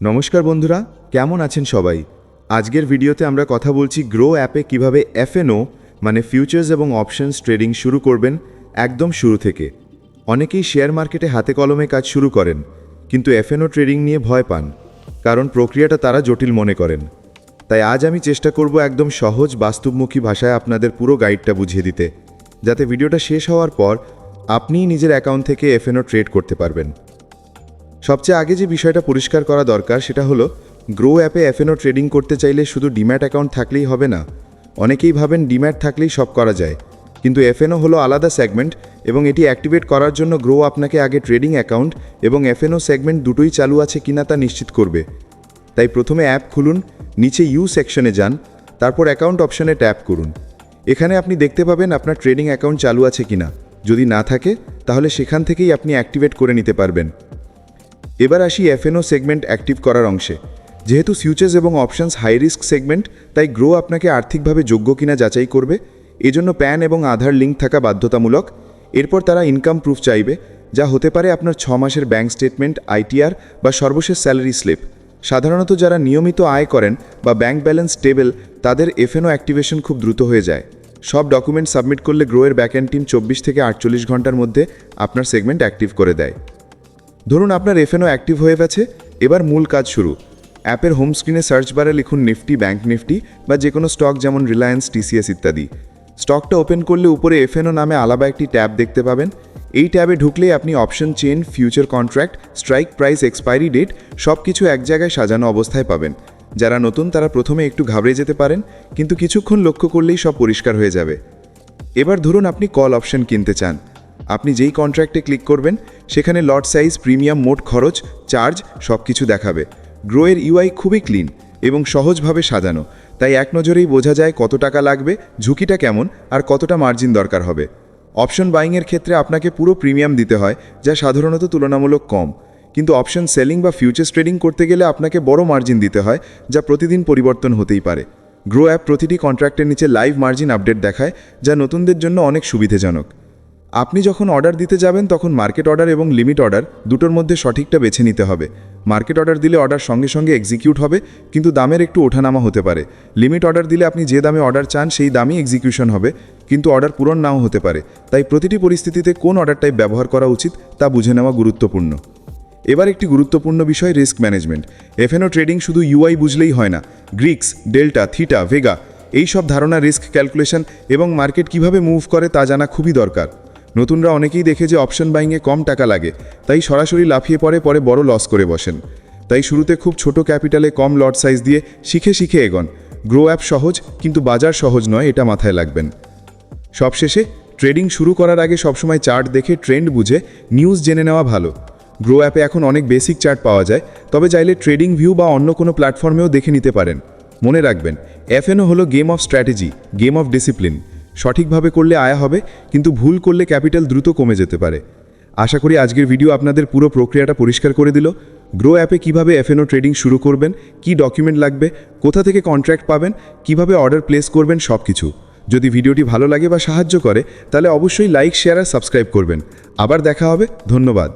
নমস্কার বন্ধুরা, কেমন আছেন সবাই? আজকের ভিডিওতে আমরা কথা বলছি গ্রো অ্যাপে কীভাবে এফএনও মানে ফিউচার্স এবং অপশনস ট্রেডিং শুরু করবেন একদম শুরু থেকে। অনেকেই শেয়ার মার্কেটে হাতে কলমে কাজ শুরু করেন, কিন্তু এফএনও ট্রেডিং নিয়ে ভয় পান, কারণ প্রক্রিয়াটা তারা জটিল মনে করেন। তাই আজ আমি চেষ্টা করব একদম সহজ, বাস্তবমুখী ভাষায় আপনাদের পুরো গাইডটা বুঝিয়ে দিতে, যাতে ভিডিওটা শেষ হওয়ার পর আপনিই নিজের অ্যাকাউন্ট থেকে এফএনও ট্রেড করতে পারবেন। সবচেয়ে আগে যে বিষয়টা পরিষ্কার করা দরকার সেটা হলো গ্রো অ্যাপে এফএনও ট্রেডিং করতে চাইলে শুধু ডিম্যাট অ্যাকাউন্ট থাকলেই হবে না। অনেকেই ভাবেন ডিম্যাট থাকলেই সব করা যায়। কিন্তু এফএনও হলো আলাদা সেগমেন্ট এবং এটি অ্যাক্টিভেট করার জন্য গ্রো আপনাকে আগে ট্রেডিং অ্যাকাউন্ট এবং এফএনও সেগমেন্ট দুটোই চালু আছে কিনা তা নিশ্চিত করবে। তাই প্রথমে অ্যাপ খুলুন, নিচে ইউ সেকশনে যান, তারপর অ্যাকাউন্ট অপশনে ট্যাপ করুন। এখানে আপনি দেখতে পাবেন আপনার ট্রেডিং অ্যাকাউন্ট চালু আছে কিনা। যদি না থাকে, তাহলে সেখান থেকেই আপনি অ্যাক্টিভেট করে নিতে পারবেন। এবার আসি এফএনও সেগমেন্ট অ্যাক্টিভ করার অংশে। যেহেতু ফিউচার্স এবং অপশনস হাই রিস্ক সেগমেন্ট তাই গ্রো আপনাকে আর্থিকভাবে যোগ্য কিনা যাচাই করবে। এজন্য প্যান এবং আধার লিঙ্ক থাকা বাধ্যতামূলক। এরপর তারা ইনকাম প্রুফ চাইবে, যা হতে পারে আপনার ছ মাসের ব্যাঙ্ক স্টেটমেন্ট আইটিআর বা সর্বশেষ স্যালারি স্লিপ সাধারণত যারা নিয়মিত আয় করেন বা ব্যাংক ব্যালেন্স টেবিল তাদের এফএনও অ্যাক্টিভেশন খুব দ্রুত হয়ে যায়। সব ডকুমেন্ট সাবমিট করলে গ্রোয়ের ব্যাকএন্ড টিম চব্বিশ থেকে আটচল্লিশ ঘণ্টার মধ্যে আপনার সেগমেন্ট অ্যাক্টিভ করে দেয়। ধরুন আপনার এফএনও অ্যাক্টিভ হয়ে গেছে, এবার মূল কাজ শুরু। অ্যাপের হোম স্ক্রিনে সার্চ বারে লিখুন নিফটি ব্যাঙ্ক নিফটি বা যে কোনো স্টক যেমন রিলায়েন্স টিসিএস ইত্যাদি। স্টকটা ওপেন করলে উপরে এফএনও নামে আলাদা একটি ট্যাব দেখতে পাবেন। এই ট্যাবে ঢুকলেই আপনি option chain future contract strike price expiry date সব কিছু এক জায়গায় সাজানো অবস্থায় পাবেন। যারা নতুন তারা প্রথমে একটু ঘাবড়ে যেতে পারেন, কিন্তু কিছুক্ষণ লক্ষ্য করলেই সব পরিষ্কার হয়ে যাবে। এবার ধরুন আপনি কল অপশন কিনতে চান। আপনি যেই কন্ট্রাক্টে ক্লিক করবেন, সেখানে লট সাইজ প্রিমিয়াম মোট খরচ চার্জ সব কিছু দেখাবে। গ্রোয়ের ইউআই খুবই ক্লিন এবং সহজভাবে সাজানো। তাই এক নজরেই বোঝা যায় কত টাকা লাগবে, ঝুঁকিটা কেমন, আর কতটা মার্জিন দরকার হবে। অপশন বাইংয়ের ক্ষেত্রে আপনাকে পুরো প্রিমিয়াম দিতে হয়, যা সাধারণত তুলনামূলক কম। কিন্তু অপশন সেলিং বা ফিউচার্স ট্রেডিং করতে গেলে আপনাকে বড় মার্জিন দিতে হয়, যা প্রতিদিন পরিবর্তন হতেই পারে। গ্রো অ্যাপ প্রতিটি কন্ট্রাক্টের নিচে লাইভ মার্জিন আপডেট দেখায়, যা নতুনদের জন্য অনেক সুবিধাজনক। আপনি যখন অর্ডার দিতে যাবেন, তখন মার্কেট অর্ডার এবং লিমিট অর্ডার দুটোর মধ্যে সঠিকটা বেছে নিতে হবে। মার্কেট অর্ডার দিলে অর্ডার সঙ্গে সঙ্গে এক্সিকিউট হবে, কিন্তু দামের একটু ওঠানামা হতে পারে। লিমিট অর্ডার দিলে আপনি যে দামে অর্ডার চান, সেই দামই এক্সিকিউশন হবে, কিন্তু অর্ডার পূরণ নাও হতে পারে। তাই প্রতিটি পরিস্থিতিতে কোন অর্ডার টাইপ ব্যবহার করা উচিত, তা বুঝে নেওয়া গুরুত্বপূর্ণ। এবার একটি গুরুত্বপূর্ণ বিষয় রিস্ক ম্যানেজমেন্ট এফএনও ট্রেডিং শুধু ইউআই বুঝলেই হয় না। গ্রিক্স ডেল্টা থিটা ভেগা এই সব ধারণা রিস্ক ক্যালকুলেশন এবং মার্কেট কীভাবে মুভ করে তা জানা খুবই দরকার। নতুনরা অনেকেই দেখে যে অপশন বাইংয়ে কম টাকা লাগে, তাই সরাসরি লাফিয়ে পড়ে, পরে বড় লস করে বসেন। তাই শুরুতে খুব ছোট ক্যাপিটালে কম লট সাইজ দিয়ে শিখে শিখে এগন। গ্রো অ্যাপ সহজ, কিন্তু বাজার সহজ নয়, এটা মাথায় রাখবেন সবশেষে, ট্রেডিং শুরু করার আগে সবসময় চার্ট দেখে ট্রেন্ড বুঝে নিউজ জেনে নেওয়া ভালো। গ্রো অ্যাপে এখন অনেক বেসিক চার্ট পাওয়া যায়, তবে চাইলে ট্রেডিং ভিউ বা অন্য কোনো প্ল্যাটফর্মেও দেখে নিতে পারেন। মনে রাখবেন এফএনও হলো game of strategy, game of discipline. সঠিকভাবে করলে আয়া হবে, কিন্তু ভুল করলে ক্যাপিটাল দ্রুত কমে যেতে পারে। আশা করি আজকের ভিডিও আপনাদের পুরো প্রক্রিয়াটা পরিষ্কার করে দিল। গ্রো অ্যাপে কীভাবে এফএনও ট্রেডিং শুরু করবেন, কি ডকুমেন্ট লাগবে, কোথা থেকে কন্ট্রাক্ট পাবেন, কীভাবে অর্ডার প্লেস করবেন সব কিছু যদি ভিডিওটি ভালো লাগে বা সাহায্য করে, তাহলে অবশ্যই লাইক, শেয়ার আর সাবস্ক্রাইব করবেন। আবার দেখা হবে, ধন্যবাদ।